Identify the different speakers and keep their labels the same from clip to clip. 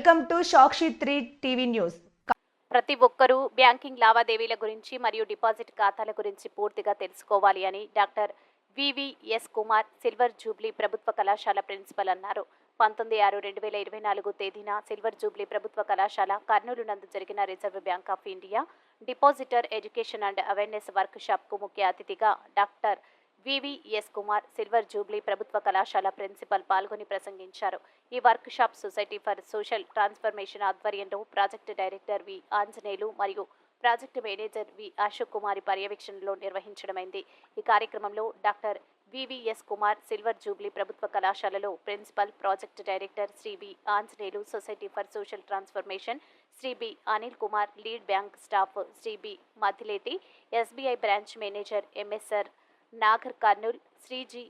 Speaker 1: Welcome to Sakshi three TV news.
Speaker 2: ప్రతి ఒక్కరూ banking లావాదేవీల గురించి మరియు డిపాజిట్ ఖాతాల గురించి పూర్తిగా తెలుసుకోవాలి అని doctor V V S Kumar silver jubilee ప్రభుత్వ కళాశాల ప్రిన్సిపల్ అన్నారు. పంతొమ్మిది ఆరు రెండు వేల ఇరవై నాలుగు తేదీన సిల్వర్ జూబ్లీ ప్రభుత్వ కళాశాల కర్నూలు నందు జరిగిన reserve bank of India depositor education and awareness work షాప్కు ముఖ్య అతిథిగా doctor V V S Kumar silver jubilee ప్రభుత్వ కళాశాల ప్రిన్సిపల్ పాల్గొని ప్రసంగించారు. ఈ workshop society for social transformation ఆధ్వర్యంలో ప్రాజెక్టు డైరెక్టర్ వి ఆంజనేయులు మరియు project manager V Ashok Kumari పర్యవేక్షణలో నిర్వహించడమైంది. ఈ కార్యక్రమంలో doctor V V S Kumar silver jubilee ప్రభుత్వ కళాశాలలో principal project director Shri B Anjaneyulu society for social transformation Shri B Anil Kumar lead bank staff Shri B Madhileti SBI branch manager M S R Nagar Kurnool Shri G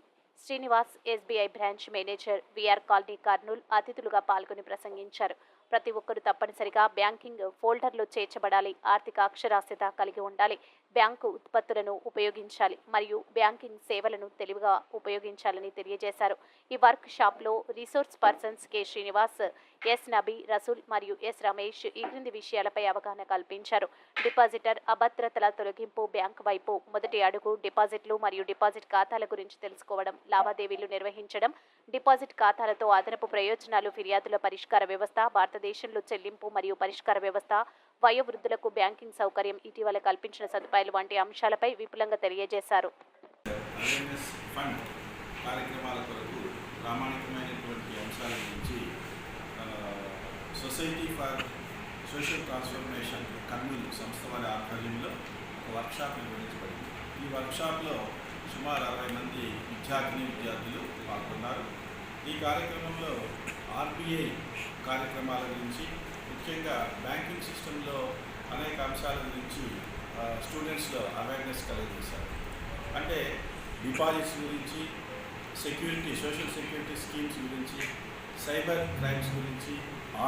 Speaker 2: Srinivas SBI branch manager V R colony Kurnool అతిథులుగా పాల్గొని ప్రసంగించారు. ప్రతి ఒక్కరూ తప్పనిసరిగా banking ఫోల్డర్లో చేర్చబడాలి. ఆర్థిక అక్షరాస్యత కలిగి ఉండాలి. బ్యాంకు ఉత్పత్తులను ఉపయోగించాలి మరియు బ్యాంకింగ్ సేవలను తెలివిగా ఉపయోగించాలని తెలియజేశారు. ఈ వర్క్ షాప్లో resource persons K. Srinivas S. Nabi Rasool మరియు ఎస్. రమేష్ ఈ క్రింది విషయాలపై అవగాహన కల్పించారు. డిపాజిటర్ అభద్రతల తొలగింపు బ్యాంక్ వైపు మొదటి అడుగు డిపాజిట్లు మరియు డిపాజిట్ ఖాతాల గురించి తెలుసుకోవడం లావాదేవీలు నిర్వహించడం డిపాజిట్ ఖాతాలతో అదనపు ప్రయోజనాలు ఫిర్యాదుల పరిష్కార వ్యవస్థ భారత భారతదేశంలో చెల్లింపు మరియు పరిష్కార వ్యవస్థ వయోవృద్ధులకు బ్యాంకింగ్ సౌకర్యం ఇటీవల కల్పించిన సదుపాయాలు వంటి అంశాలపై విపులంగా తెలియజేశారు.
Speaker 3: Society for social transformation Kurnool సంస్థ వారి ఆధ్వర్యంలో ఒక వర్క్షాప్ నిర్వహించబడింది. ఈ వర్క్షాప్లో సుమారు అరవై మంది విద్యార్థిని విద్యార్థులు పాల్గొన్నారు. ఈ కార్యక్రమంలో ఆర్బీఐ కార్యక్రమాల గురించి ముఖ్యంగా బ్యాంకింగ్ సిస్టంలో అనేక అంశాల గురించి స్టూడెంట్స్లో అవేర్నెస్ కలిగించారు అంటే డిపాజిట్స్ గురించి సెక్యూరిటీ సోషల్ సెక్యూరిటీ స్కీమ్స్ గురించి సైబర్ క్రైమ్స్ గురించి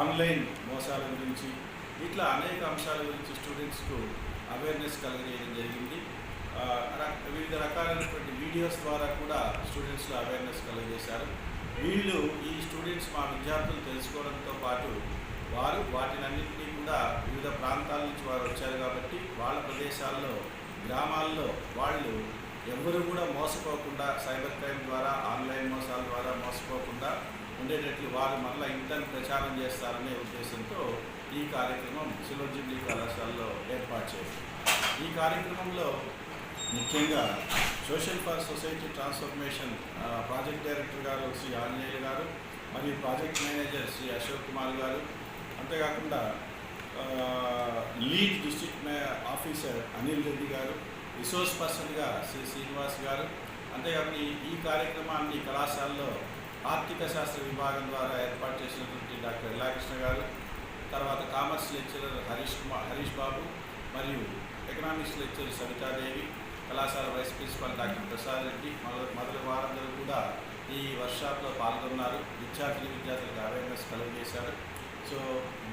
Speaker 3: ఆన్లైన్ మోసాల గురించి ఇట్లా అనేక అంశాల గురించి స్టూడెంట్స్కు అవేర్నెస్ కలిగేయడం జరిగింది. వివిధ రకాలైనటువంటి వీడియోస్ ద్వారా కూడా స్టూడెంట్స్లో అవేర్నెస్ కలిగజేశారు. వీళ్ళు ఈ స్టూడెంట్స్ మా విద్యార్థులు తెలుసుకోవడంతో పాటు వారు వాటినన్నింటినీ కూడా వివిధ ప్రాంతాల నుంచి వారు వచ్చారు కాబట్టి వాళ్ళ ప్రదేశాల్లో గ్రామాల్లో వాళ్ళు ఎవరు కూడా మోసపోకుండా సైబర్ క్రైమ్ ద్వారా ఆన్లైన్ మోసాల ద్వారా మోసపోకుండా ఉండేటట్లు వారు మరలా ఇంటర్ ప్రచారం చేస్తారనే ఉద్దేశంతో ఈ కార్యక్రమం సిల్వర్ కళాశాలలో ఏర్పాటు చేసింది ఈ కార్యక్రమంలో ముఖ్యంగా social for society transformation project director గారు శ్రీ ఆంజనేయులు గారు మరియు ప్రాజెక్ట్ మేనేజర్ శ్రీ అశోక్ కుమార్ గారు. అంతేకాకుండా లీడ్ డిస్ట్రిక్ట్ మే ఆఫీసర్ అనిల్ రెడ్డి గారు రిసోర్స్ పర్సన్గా శ్రీ శ్రీనివాస్ గారు. అంతేకాకుండా ఈ- ఈ కార్యక్రమాన్ని కళాశాలలో ఆర్థిక శాస్త్ర విభాగం ద్వారా ఏర్పాటు చేసినటువంటి డాక్టర్ ఎల్లాకృష్ణ గారు తర్వాత కామర్స్ లెక్చరర్ హరీష్ కుమార్ హరీష్ బాబు మరియు ఎకనామిక్స్ లెక్చరర్ సవితాదేవి కళాశాల vice principal doctor Prasad Reddy మొదటి వారందరూ కూడా ఈ వర్క్షాప్లో పాల్గొన్నారు. విద్యార్థులు విద్యార్థులకు అవేర్నెస్ కలుగజేశారు. సో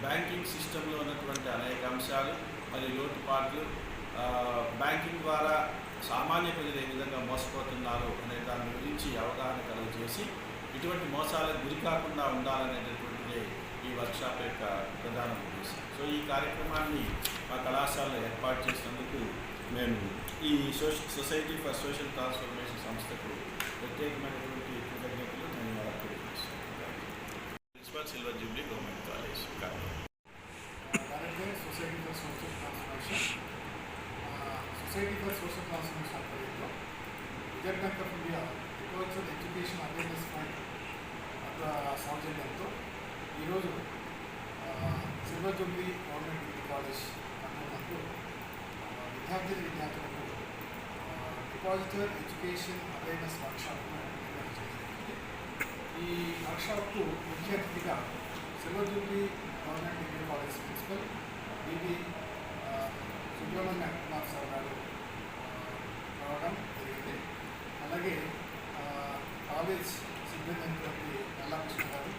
Speaker 3: బ్యాంకింగ్ సిస్టంలో ఉన్నటువంటి అనేక అంశాలు మరియు లోటుపాట్లు బ్యాంకింగ్ ద్వారా సామాన్య ప్రజలు ఏ విధంగా మోసపోతున్నారు అనే దాని గురించి అవగాహన కలుగజేసి ఇటువంటి మోసాలకు గురి కాకుండా ఉండాలనేటటువంటిదే ఈ వర్క్షాప్ యొక్క ప్రధాన ఉద్దేశం. సో ఈ కార్యక్రమాన్ని మా కళాశాలలో ఏర్పాటు చేసినందుకు మేము ఈ సోష సొసైటీ ఫర్ సోషల్ ట్రాన్స్ఫర్మేషన్ సంస్థకు ప్రత్యేకమైనటువంటి కృతజ్ఞతలు ధన్యవాదాలు తెలియజేస్తున్నాను principal silver jubilee government college
Speaker 4: Society for Social Transformation. Uh, Society for Social Transformation ఆధ్వర్యంలో reserve bank of India agriculture education awareness fund సౌజన్యంతో ఈరోజు silver jubilee government degree college Kurnool విద్యార్థి విద్యార్థులకు డిపాజిటర్ ఎడ్యుకేషన్ అవేర్నెస్ వర్క్షాప్ను జరిగింది ఈ వర్క్షాప్కు ముఖ్య అతిథిగా silver government degree college principal B B Subrahmanya Kumar sir గారు రావడం జరిగింది. అలాగే కాలేజ్ సిబ్బంది అయినటువంటి నల్లాకృష్ణ గారు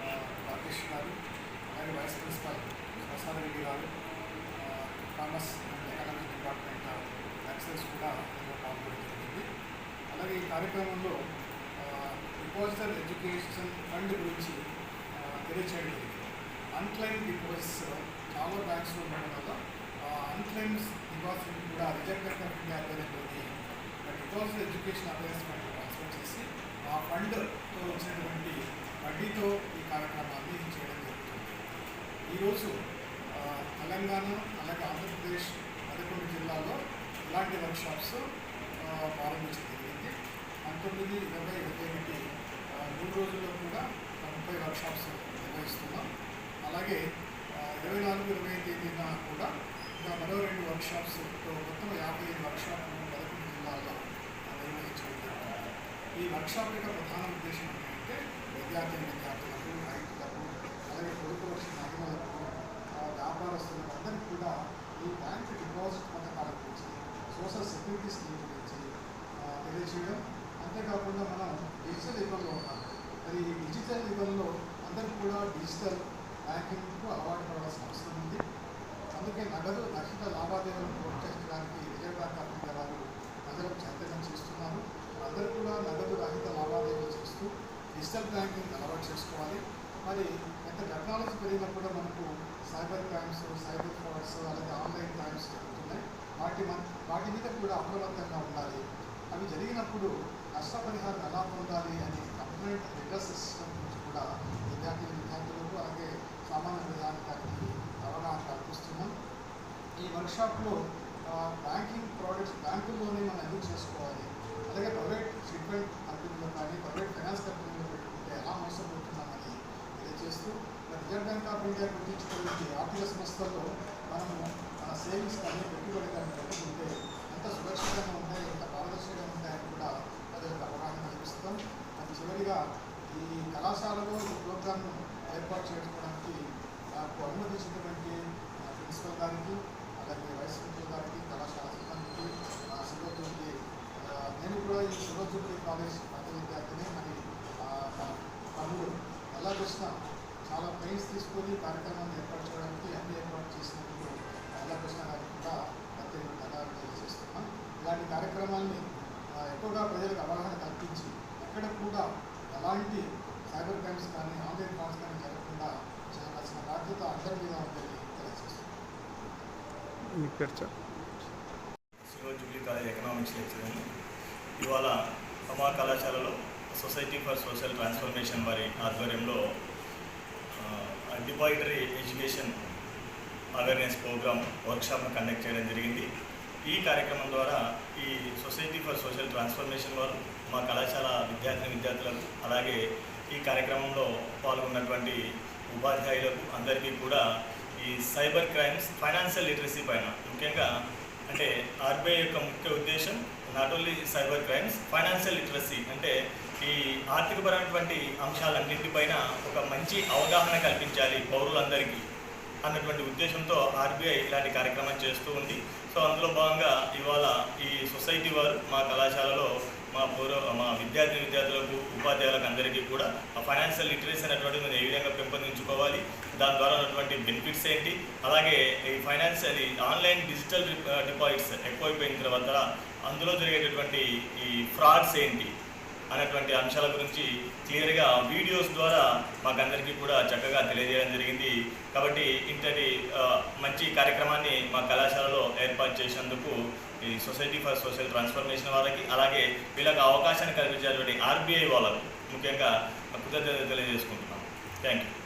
Speaker 4: ఆ, రాకేష్ గారు అలాగే వైస్ ప్రిన్సిపల్ ప్రసాద్ రెడ్డి గారు ఆ, commerce and economics department lecturers కూడా ఇందులో పాల్గొనడం జరిగింది అలాగే కార్యక్రమంలో డిపాజిటర్ ఎడ్యుకేషన్ ఫండ్ గురించి తెలియచేయడం జరిగింది. అన్క్లైమ్ డిపాజిట్స్ చాలా బ్యాంక్స్లో ఉండడం వల్ల అన్క్లైమ్స్ డిపాజిట్ కూడా రిజర్వ్ బ్యాంక్ ఆఫ్ ఇండియా ఆధ్వర్యంలోని depositor education awareness fund transfer చేసి ఆ ఫండ్తో వచ్చినటువంటి వడ్డీతో ఈ కార్యక్రమాన్ని చేయడం జరుగుతుంది. ఈరోజు తెలంగాణ అలాగే ఆంధ్రప్రదేశ్ పదకొండు జిల్లాల్లో ఇలాంటి వర్క్షాప్స్ ప్రారంభించడం జరిగింది. పంతొమ్మిది ఇరవై ఇరవై ఒకటి మూడు రోజుల్లో కూడా ముప్పై వర్క్షాప్స్ నిర్వహిస్తున్నాం. అలాగే ఇరవై నాలుగు ఇరవై ఐదు తేదీన కూడా ఇంకా మరో రెండు వర్క్షాప్స్ మొత్తం యాభై ఐదు వర్క్షాప్లు పదకొండు జిల్లాల్లో ఆ, ఈ వర్క్ ఈ వర్క్షాప్ యొక్క ప్రధాన ఉద్దేశం ఏంటంటే విద్యార్థి విద్యార్థులకు రైతులకు అలాగే పొదుపు వచ్చిన మహిళలకు వ్యాపారస్తులకు అందరికీ కూడా ఈ బ్యాంక్ డిపాజిట్ పథకాల గురించి సోషల్ సెక్యూరిటీ స్కీమ్ గురించి తెలియజేయడం అంతేకాకుండా మనం డిజిటల్ యుగంలో ఉన్నాం. మరి ఈ డిజిటల్ యుగంలో అందరికీ కూడా డిజిటల్ బ్యాంకింగ్కు అలవాటు పడవలసిన అవసరం ఉంది. అందుకే నగదు రక్షిత లావాదేవీలను ప్రోత్సహించడానికి రిజర్వ్ బ్యాంక్ ఆఫ్ ఇండియా వారు ప్రజలకు చైతన్యం చేస్తున్నారు. అందరూ కూడా నగదు రహిత లావాదేవీలు చేస్తూ డిజిటల్ బ్యాంకింగ్ అలవాటు చేసుకోవాలి. మరి ఎంత టెక్నాలజీ పెరిగినప్పుడు మనకు సైబర్ క్రైమ్స్ సైబర్ ఫ్రాడ్స్ అలాగే ఆన్లైన్ క్రైమ్స్ జరుగుతున్నాయి. వాటి మన వాటి మీద కూడా అప్రమత్తంగా ఉండాలి. అవి జరిగినప్పుడు నష్టపరిహారం ఎలా పొందాలి అనే కంప్లైంట్ రివర్స్ సిస్టమ్ గురించి కూడా విద్యార్థి విద్యార్థులకు అలాగే సామాన్య ప్రజానికానికి అవగాహన కల్పిస్తున్నాం. ఈ వర్క్షాప్లో బ్యాంకింగ్ ప్రోడక్ట్స్ బ్యాంకుల్లోనే మనం ఎందుకు చేసుకోవాలి? అలాగే ప్రైవేట్ ట్రీట్మెంట్ కంపెనీలో కానీ ప్రైవేట్ ఫైనాన్స్ కంపెనీలో పెట్టుకుంటే ఎలా మోసపోతున్నామని తెలియజేస్తూ రిజర్వ్ బ్యాంక్ ఆఫ్ ఇండియా గుర్తించుకునే ఆర్థిక సంస్థల్లో మనము సేవింగ్స్ కానీ పెట్టుబడి కానీ పెట్టుకుంటే ఎంత సురక్షితంగా ఉంటాయి ఎంత పారదర్శకంగా ఉంటాయని కూడా ప్రజలకు ప్రస్తుతం అది చివరిగా ఈ కళాశాలలో ఈ ప్రోగ్రామ్ను ఏర్పాటు చేసుకోవడానికి నాకు అనుమతించినటువంటి ప్రిన్సిపల్ గారికి అలాగే వైస్ ప్రిన్సిపల్ గారికి కళాశాల సిబ్బందికి ఆ, శివజ్యోతి నేను కూడా ఈ శివజ్యోతి కాలేజ్ మధ్య విద్యార్థిని మరి పనులు ఎలా కృష్ణ చాలా పెయిన్స్ తీసుకొని కార్యక్రమాన్ని ఏర్పాటు చేయడానికి అన్ని ఏర్పాటు చేసినందుకు ఎలా కృష్ణ గారికి కూడా ప్రత్యేక ధన్యవాదాలు తెలియజేస్తున్నాం ఇలాంటి కార్యక్రమాల్ని ఆ, ఎక్కువగా ప్రజలకు అవగాహన కల్పించి ఎక్కడ కూడా ఎలాంటి సైబర్ క్రైమ్స్ కానీ ఆన్లైన్ ఫ్రాడ్స్ కానీ జరగకుండా చేయవలసిన బాధ్యత అందరి మీద ఉందని తెలియజేస్తున్నాం
Speaker 5: మీ పేరు సార్
Speaker 6: జూబ్లీ కాలేజ్ ఎకనామిక్స్ ఇవాళ మా కళాశాలలో సొసైటీ ఫర్ సోషల్ ట్రాన్స్ఫర్మేషన్ వారి ఆధ్వర్యంలో డిపాజిటరీ ఎడ్యుకేషన్ అవేర్నెస్ ప్రోగ్రామ్ వర్క్షాప్ను కండక్ట్ చేయడం జరిగింది. ఈ కార్యక్రమం ద్వారా ఈ సొసైటీ ఫర్ సోషల్ ట్రాన్స్ఫర్మేషన్ వారు మా కళాశాల విద్యార్థిని విద్యార్థులకు అలాగే ఈ కార్యక్రమంలో పాల్గొన్నటువంటి ఉపాధ్యాయులకు అందరికీ కూడా ఈ సైబర్ క్రైమ్స్ ఫైనాన్షియల్ లిటరసీ పైన. ముఖ్యంగా అంటే ఆర్బీఐ యొక్క ముఖ్య ఉద్దేశం not only cyber crimes financial literacy అంటే ఈ ఆర్థికపరమైనటువంటి అంశాలన్నింటిపైన ఒక మంచి అవగాహన కల్పించాలి పౌరులందరికీ అన్నటువంటి ఉద్దేశంతో ఆర్బీఐ ఇలాంటి కార్యక్రమం చేస్తూ ఉంది. సో అందులో భాగంగా ఇవాళ ఈ సొసైటీ వారు మా కళాశాలలో మా పూర్వ మా విద్యార్థి విద్యార్థులకు ఉపాధ్యాయులకు అందరికీ కూడా ఆ ఫైనాన్షియల్ లిటరసీ అనేటువంటిది మనం ఏ విధంగా పెంపొందించుకోవాలి దాని ద్వారా ఉన్నటువంటి బెనిఫిట్స్ ఏంటి అలాగే ఈ ఫైనాన్స్ అది ఆన్లైన్ డిజిటల్ డిపాజిట్స్ ఎక్కువైపోయిన తర్వాత అందులో జరిగేటటువంటి ఈ ఫ్రాడ్స్ ఏంటి అనేటువంటి అంశాల గురించి క్లియర్గా వీడియోస్ ద్వారా మాకందరికీ కూడా చక్కగా తెలియజేయడం జరిగింది. కాబట్టి ఇంతటి మంచి కార్యక్రమాన్ని మా కళాశాలలో ఏర్పాటు చేసినందుకు ఈ సొసైటీ ఫర్ సోషల్ ట్రాన్స్ఫర్మేషన్ వాళ్ళకి అలాగే వీళ్ళకి అవకాశాన్ని కల్పించేటువంటి ఆర్బీఐ వాళ్ళకు ముఖ్యంగా కృతజ్ఞత తెలియజేసుకుంటున్నాం. Thank you